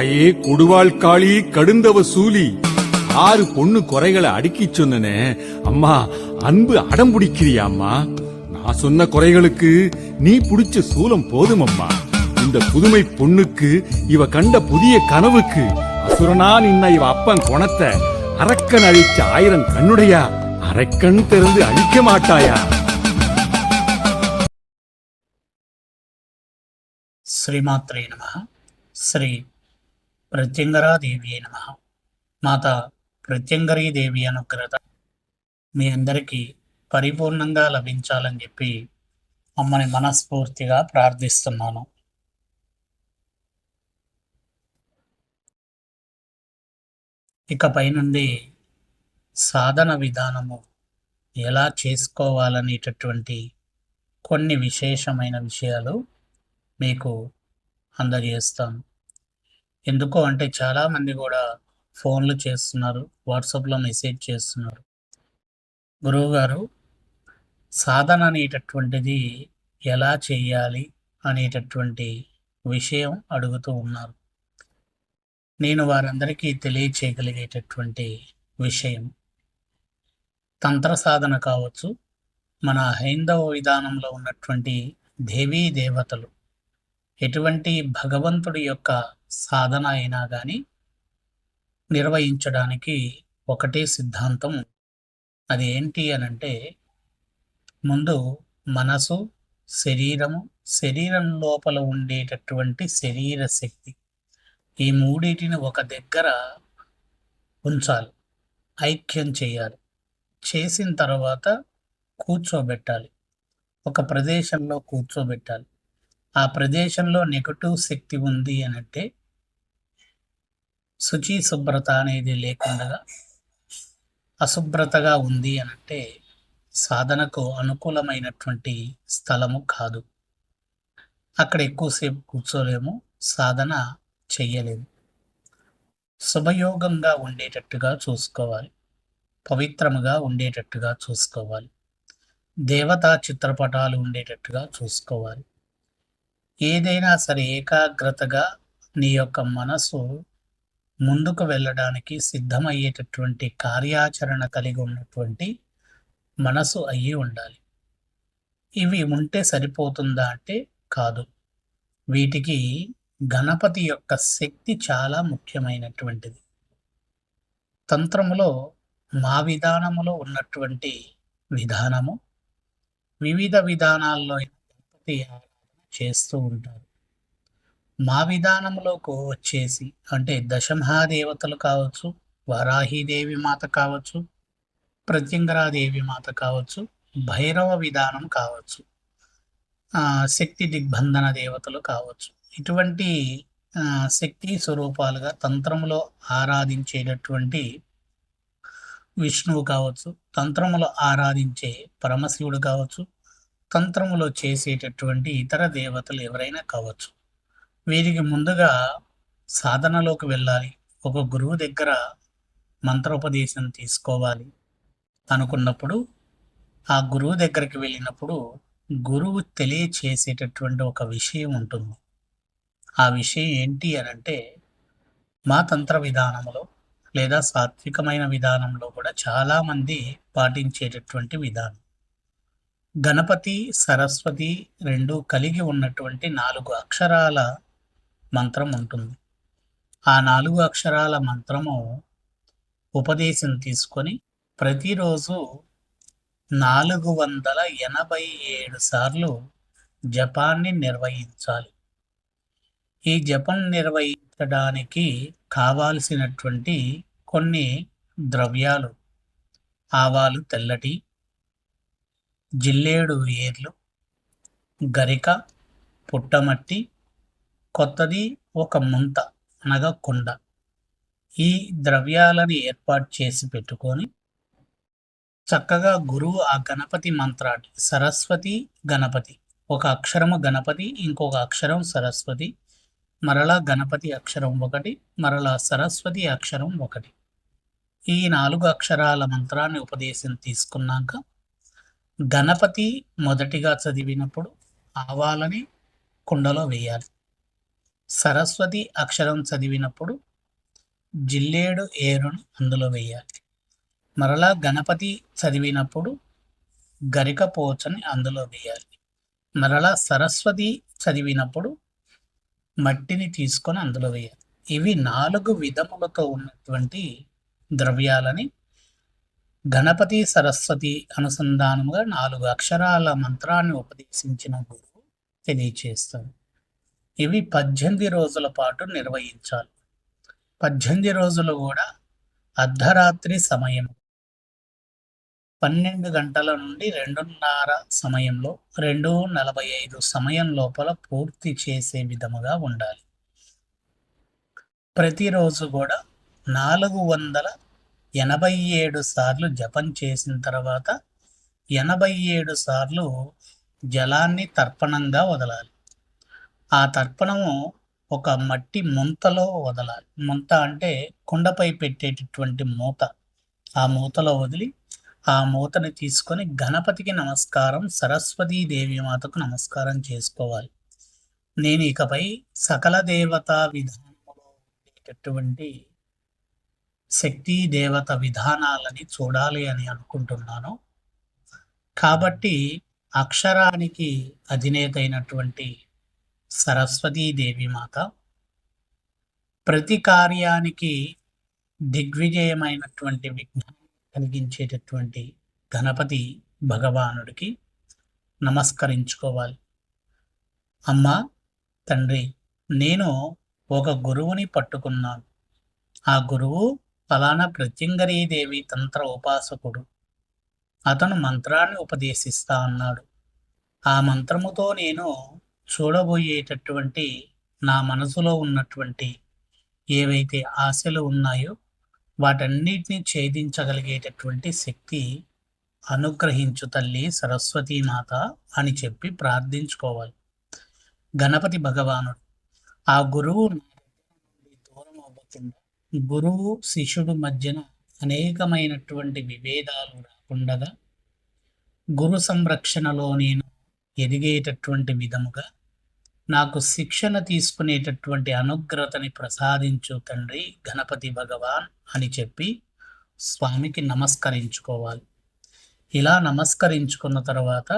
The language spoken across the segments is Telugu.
தாயே கொடுவாழ்காளி கடுந்தவ சூலி. ஆறு பொண்ணு குறைகளை அடுக்கி சொன்னனே. அம்மா அன்பு அடம் பிடிக்கிறியா அம்மா? நான் சொன்ன குறைகளுக்கு நீ புடிச்ச சூலம் போதும் அம்மா. இந்த புதுமை பொண்ணுக்கு இவ கண்ட புதிய கனவுக்கு அசுரனா நின்ன இவ அப்பன் குணத்தை அரக்கன் அழிச்ச ஆயிரம் கண்ணுடையா? அரக்கண் திறந்து அழிக்க மாட்டாயா? ஸ்ரீமாத்ரே நம. ஸ்ரீ ప్రత్యంగరాదేవి నమ. మాత ప్రత్యంగరీదేవి అనుగ్రత మీ అందరికీ పరిపూర్ణంగా లభించాలని చెప్పి అమ్మని మనస్ఫూర్తిగా ప్రార్థిస్తున్నాను. ఇకపై నుండి సాధన విధానము ఎలా చేసుకోవాలనేటటువంటి కొన్ని విశేషమైన విషయాలు మీకు అందజేస్తాను ఎందుకు అంటే చాలామంది కూడా ఫోన్లు చేస్తున్నారు వాట్సాప్లో మెసేజ్ చేస్తున్నారు. గురువుగారు సాధన అనేటటువంటిది ఎలా చేయాలి అనేటటువంటి విషయం అడుగుతూ ఉన్నారు. నేను వారందరికీ తెలియచేయగలిగేటటువంటి విషయం. తంత్ర సాధన కావచ్చు మన హైందవ విధానంలో ఉన్నటువంటి దేవీ దేవతలు. ఎటువంటి భగవంతుడి యొక్క సాధన అయినా కానీ నిర్వహించడానికి ఒకటే సిద్ధాంతం అది ఏంటి అని అంటే ముందు మనసు శరీరము శరీరం లోపల ఉండేటటువంటి శరీర శక్తి ఈ మూడింటిని ఒక దగ్గర ఉంచాలి ఐక్యం చేయాలి. చేసిన తర్వాత కూర్చోబెట్టాలి. ఒక ప్రదేశంలో కూర్చోబెట్టాలి. ఆ ప్రదేశంలో నెగటివ్ శక్తి ఉంది అని అంటే శుచి శుభ్రత అనేది లేకుండా అశుభ్రతగా ఉంది అని అంటే సాధనకు అనుకూలమైనటువంటి స్థలము కాదు. అక్కడ ఎక్కువసేపు కూర్చోలేము సాధన చెయ్యలేము శుభయోగంగా ఉండేటట్టుగా చూసుకోవాలి. పవిత్రముగా ఉండేటట్టుగా చూసుకోవాలి. దేవతా చిత్రపటాలు ఉండేటట్టుగా చూసుకోవాలి. ఏదైనా సరే ఏకాగ్రతగా నీ యొక్క మనసు ముందుకు వెళ్ళడానికి సిద్ధమయ్యేటటువంటి కార్యాచరణ కలిగి ఉన్నటువంటి మనసు అయ్యి ఉండాలి. ఇవి ఉంటే సరిపోతుందా అంటే కాదు. వీటికి గణపతి యొక్క శక్తి చాలా ముఖ్యమైనటువంటిది. తంత్రములో మా విధానములో ఉన్నటువంటి విధానము వివిధ విధానాల్లో గణపతి చేస్తూ ఉంటారు. మా విధానంలోకి వచ్చేసి అంటే దశమహాదేవతలు కావచ్చు వరాహీదేవి మాత కావచ్చు ప్రత్యంగరాదేవి మాత కావచ్చు భైరవ విధానం కావచ్చు శక్తి దిగ్బంధన దేవతలు కావచ్చు. ఇటువంటి శక్తి స్వరూపాలుగా తంత్రములో ఆరాధించేటటువంటి విష్ణువు కావచ్చు తంత్రములో ఆరాధించే పరమశివుడు కావచ్చు తంత్రములో చేసేటటువంటి ఇతర దేవతలు ఎవరైనా కావచ్చు. వీరికి ముందుగా సాధనలోకి వెళ్ళాలి. ఒక గురువు దగ్గర మంత్రోపదేశం తీసుకోవాలి. అనుకున్నప్పుడు ఆ గురువు దగ్గరికి వెళ్ళినప్పుడు గురువు తెలియచేసేటటువంటి ఒక విషయం ఉంటుంది. ఆ విషయం ఏంటి అని అంటే మా తంత్ర విధానంలో లేదా సాత్వికమైన విధానంలో కూడా చాలామంది పాటించేటటువంటి విధానం. గణపతి సరస్వతి రెండు కలిగి ఉన్నటువంటి నాలుగు అక్షరాల మంత్రం ఉంటుంది. ఆ నాలుగు అక్షరాల మంత్రము ఉపదేశం తీసుకొని ప్రతిరోజు నాలుగు వందల ఎనభై ఏడు సార్లు జపాన్ని నిర్వహించాలి. ఈ జపం నిర్వహించడానికి కావాల్సినటువంటి కొన్ని ద్రవ్యాలు ఆవాలు తెల్లటి జిల్లేడు ఏర్లు గరిక పుట్టమట్టి కొత్తది ఒక ముంత అనగా కుండ. ఈ ద్రవ్యాలని ఏర్పాటు చేసి పెట్టుకొని చక్కగా గురువు ఆ గణపతి మంత్రాన్ని సరస్వతి గణపతి ఒక అక్షరము గణపతి ఇంకొక అక్షరం సరస్వతి మరలా గణపతి అక్షరం ఒకటి మరలా సరస్వతి అక్షరం ఒకటి. ఈ నాలుగు అక్షరాల మంత్రాన్ని ఉపదేశం తీసుకున్నాక గణపతి మొదటిగా చదివినప్పుడు ఆవాలని కుండలో వేయాలి. సరస్వతి అక్షరం చదివినప్పుడు జిల్లేడు ఏరును అందులో వేయాలి. మరలా గణపతి చదివినప్పుడు గరిక పోచని అందులో వేయాలి. మరలా సరస్వతి చదివినప్పుడు మట్టిని తీసుకొని అందులో వేయాలి. ఇవి నాలుగు విధములతో ఉన్నటువంటి ద్రవ్యాలని గణపతి సరస్వతి అనుసంధానముగా నాలుగు అక్షరాల మంత్రాన్ని ఉపదేశించిన గురువు తెలియచేస్తారు ఇవి పద్దెనిమిది రోజుల పాటు నిర్వహించాలి. పద్దెనిమిది రోజులు కూడా అర్ధరాత్రి సమయం. పన్నెండు గంటల నుండి రెండున్నర సమయంలో రెండు నలభై ఐదు సమయం లోపల పూర్తి చేసే విధముగా ఉండాలి. ప్రతిరోజు కూడా నాలుగు వందల ఎనభై ఏడు సార్లు జపం చేసిన తర్వాత ఎనభై ఏడు సార్లు జలాన్ని తర్పణంగా వదలాలి. ఆ తర్పణము ఒక మట్టి ముంతలో వదలాలి. ముంత అంటే కుండపై పెట్టేటటువంటి మూత. ఆ మూతలో వదిలి ఆ మూతని తీసుకొని గణపతికి నమస్కారం సరస్వతీదేవి మాతకు నమస్కారం చేసుకోవాలి. నేను ఇకపై సకల దేవతా విధానంలో ఉండేటటువంటి శక్తి దేవత విధానాలని చూడాలి అని అనుకుంటున్నాను. కాబట్టి అక్షరానికి అధినేత అయినటువంటి సరస్వతీదేవి మాత ప్రతి కార్యానికి దిగ్విజయమైనటువంటి విఘ్నం కలిగించేటటువంటి గణపతి భగవానుడికి నమస్కరించుకోవాలి. అమ్మా తండ్రి నేను ఒక గురువుని పట్టుకున్నాను. ఆ గురువు ఫలానా ప్రత్యంగరీదేవి తంత్ర ఉపాసకుడు. అతను మంత్రాన్ని ఉపదేశిస్తా అన్నాడు. ఆ మంత్రముతో నేను చూడబోయేటటువంటి నా మనసులో ఉన్నటువంటి ఏవైతే ఆశలు ఉన్నాయో వాటన్నిటిని ఛేదించగలిగేటటువంటి శక్తి అనుగ్రహించు తల్లి సరస్వతీమాత అని చెప్పి ప్రార్థించుకోవాలి. గణపతి భగవానుడు ఆ గురువు దూరం అవ్వకుండా గురువు శిష్యుడు మధ్యన అనేకమైనటువంటి విభేదాలు రాకుండా గురు సంరక్షణలో నేను ఎదిగేటటువంటి విధముగా నాకు శిక్షణ తీసుకునేటటువంటి అనుగ్రతని ప్రసాదించు తండ్రి గణపతి భగవాన్ అని చెప్పి స్వామికి నమస్కరించుకోవాలి. ఇలా నమస్కరించుకున్న తర్వాత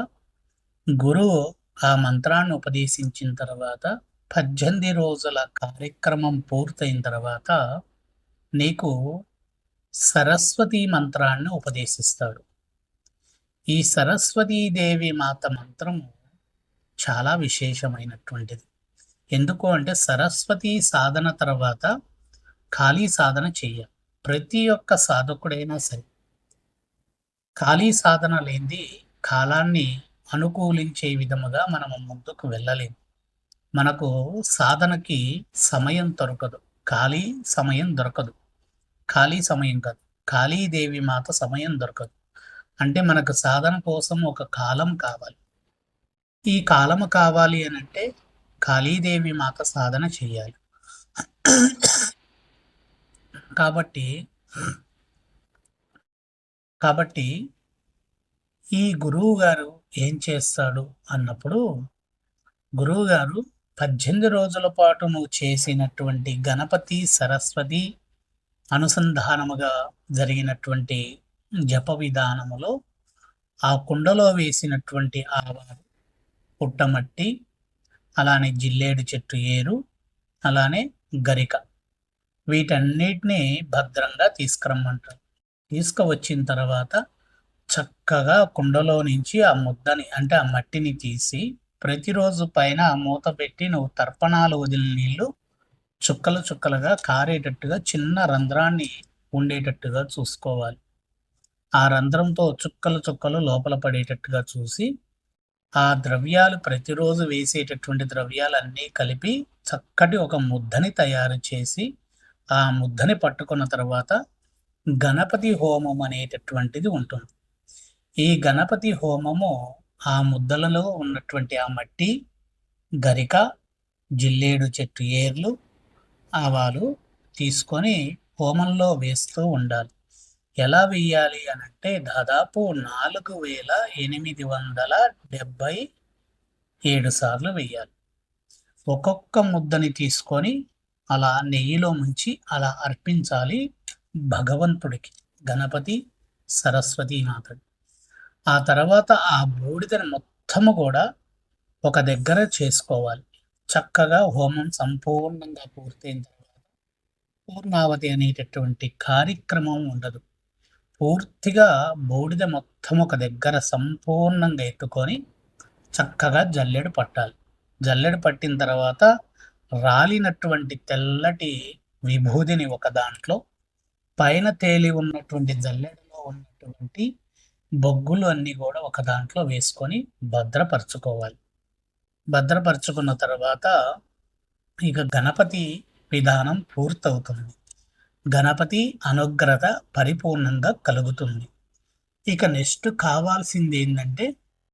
గురువు ఆ మంత్రాన్ని ఉపదేశించిన తర్వాత పద్దెనిమిది రోజుల కార్యక్రమం పూర్తయిన తర్వాత నీకు సరస్వతి మంత్రాన్ని ఉపదేశిస్తాడు. ఈ సరస్వతీదేవి మాత మంత్రము చాలా విశేషమైనటువంటిది. ఎందుకు అంటే సరస్వతి సాధన తర్వాత ఖాళీ సాధన చెయ్యాలి. ప్రతి ఒక్క సాధకుడైనా సరే ఖాళీ సాధన లేనిది కాలాన్ని అనుకూలించే విధముగా మనము ముందుకు వెళ్ళలేము. మనకు సాధనకి సమయం దొరకదు. ఖాళీ సమయం దొరకదు. ఖాళీ సమయం కాదు. ఖాళీదేవి మాత సమయం దొరకదు. అంటే మనకు సాధన కోసం ఒక కాలం కావాలి. ఈ కాలము కావాలి అని అంటే కాళీదేవి మాత సాధన చేయాలి. కాబట్టి కాబట్టి ఈ గురువు గారు ఏం చేస్తాడు అన్నప్పుడు గురువు గారు పద్దెనిమిది రోజుల పాటు నువ్వు చేసినటువంటి గణపతి సరస్వతి అనుసంధానముగా జరిగినటువంటి జప విధానములో ఆ కుండలో వేసినటువంటి ఆవాలు పుట్టమట్టి అలానే జిల్లేడు చెట్టు ఏరు అలానే గరిక. వీటన్నిటిని భద్రంగా తీసుకురమ్మంటారు. తీసుకువచ్చిన తర్వాత చక్కగా కుండలో నుంచి ఆ ముద్దని అంటే ఆ మట్టిని తీసి ప్రతిరోజు పైన మూత పెట్టి నువ్వు తర్పణాలు వదిలిన నీళ్ళు చుక్కలు చుక్కలుగా కారేటట్టుగా చిన్న రంధ్రాన్ని ఉండేటట్టుగా చూసుకోవాలి. ఆ రంధ్రంతో చుక్కలు చుక్కలు లోపల పడేటట్టుగా చూసి ఆ ద్రవ్యాలు ప్రతిరోజు వేసేటటువంటి ద్రవ్యాలన్నీ కలిపి చక్కటి ఒక ముద్దని తయారు చేసి ఆ ముద్దని పట్టుకున్న తర్వాత గణపతి హోమం అనేటటువంటిది ఉంటుంది. ఈ గణపతి హోమము ఆ ముద్దలలో ఉన్నటువంటి ఆ మట్టి గరిక జిల్లేడు చెట్టు ఏర్లు ఆవాలు తీసుకొని హోమంలో వేస్తూ ఉండాలి. ఎలా వెయ్యాలి అని అంటే దాదాపు నాలుగు వేల ఎనిమిది వందల డెబ్బై ఏడు సార్లు వెయ్యాలి ఒక్కొక్క ముద్దని తీసుకొని అలా నెయ్యిలో ముంచి అలా అర్పించాలి భగవంతుడికి గణపతి సరస్వతి మాతకి. ఆ తర్వాత ఆ బూడిదని మొత్తము కూడా ఒక దగ్గర చేసుకోవాలి. చక్కగా హోమం సంపూర్ణంగా పూర్తయిన తర్వాత పూర్ణావతి అనేటటువంటి కార్యక్రమం ఉండదు. పూర్తిగా బూడిద మొత్తం ఒక దగ్గర సంపూర్ణంగా ఎత్తుకొని చక్కగా జల్లెడు పట్టాలి. జల్లెడు పట్టిన తర్వాత రాలినటువంటి తెల్లటి విభూదిని ఒక దాంట్లో పైన తేలి ఉన్నటువంటి జల్లెడలో ఉన్నటువంటి బొగ్గులు అన్నీ కూడా ఒక దాంట్లో వేసుకొని భద్రపరచుకోవాలి. భద్రపరచుకున్న తర్వాత ఇక గణపతి విధానం పూర్తవుతుంది. గణపతి అనుగ్రత పరిపూర్ణంగా కలుగుతుంది. ఇక నెక్స్ట్ కావాల్సింది ఏంటంటే